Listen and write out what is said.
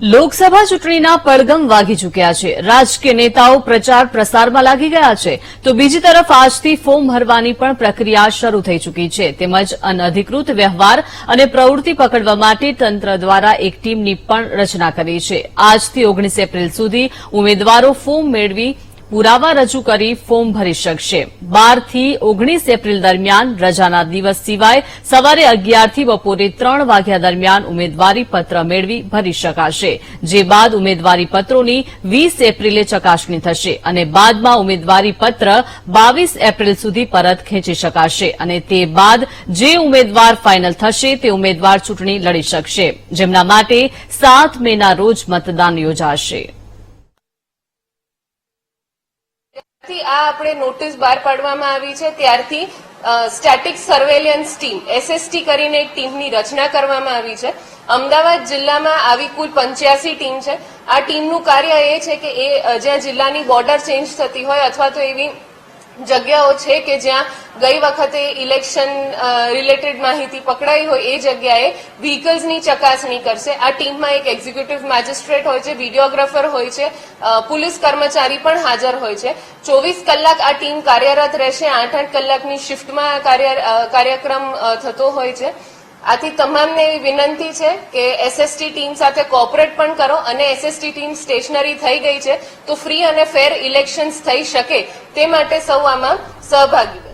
લોકસભા ચૂંટણીના પડગમ વાગી ચૂક્યા છે. રાજકીય નેતાઓ પ્રચાર પ્રસારમાં લાગી ગયા છે. તો બીજી તરફ આજથી ફોર્મ ભરવાની પણ પ્રક્રિયા શરૂ થઈ ચૂકી છે. તેમજ અનઅધિકૃત વ્યવહાર અને પ્રવૃત્તિ પકડવા માટે તંત્ર દ્વારા એક ટીમની પણ રચના કરી છે. આજથી ઓગણીસ એપ્રિલ સુધી ઉમેદવારો ફોર્મ મેળવી પુરાવા રજૂ કરી ફોર્મ ભરી શકશે. બારથી ઓગણીસ એપ્રિલ દરમિયાન રજાના દિવસ સિવાય સવારે અગિયારથી બપોરે ત્રણ વાગ્યા દરમિયાન ઉમેદવારી પત્ર મેળવી ભરી શકાશે. જે બાદ ઉમેદવારી પત્રોની વીસ એપ્રિલે ચકાસણી થશે અને બાદમાં ઉમેદવારી પત્ર બાવીસ એપ્રિલ સુધી પરત ખેંચી શકાશે અને તે બાદ જે ઉમેદવાર ફાઇનલ થશે તે ઉમેદવાર ચૂંટણી લડી શકશે. જેમના માટે સાત મેના રોજ મતદાન યોજાશે. થી આ આપણે નોટિસ બહાર પાડવામાં આવી છે. ત્યારથી સ્ટેટિક સર્વેલિયન્સ ટીમ એસએસટી કરીને એક ટીમની રચના કરવામાં આવી છે. અમદાવાદ જિલ્લામાં આવી કુલ પંચ્યાસી ટીમ છે. આ ટીમનું કાર્ય એ છે કે એ જ્યાં જિલ્લાની બોર્ડર ચેન્જ થતી હોય અથવા તો એવી જગ્યાઓ છે કે જ્યાં ગઈ વખતે ઇલેક્શન રિલેટેડ માહિતી પકડાઈ હોય એ જગ્યાએ વ્હીકલ્સની ચકાસણી કરશે. આ ટીમમાં એક એક્ઝિક્યુટિવ મેજિસ્ટ્રેટ હોય છે વિડીયોગ્રાફર હોય છે પોલીસ કર્મચારી પણ હાજર હોય છે. ચોવીસ કલાક આ ટીમ કાર્યરત રહેશે. આઠ આઠ કલાકની શિફ્ટમાં કાર્ય કાર્યક્રમ થતો હોય છે. આથી તમામને એવી વિનંતી છે કે એસએસટી ટીમ સાથે કોઓપરેટ પણ કરો અને એસએસટી ટીમ સ્ટેશનરી થઈ ગઈ છે, તો ફ્રી અને ફેર ઇલેક્શન્સ થઈ શકે તે માટે સૌ આમાં સહભાગી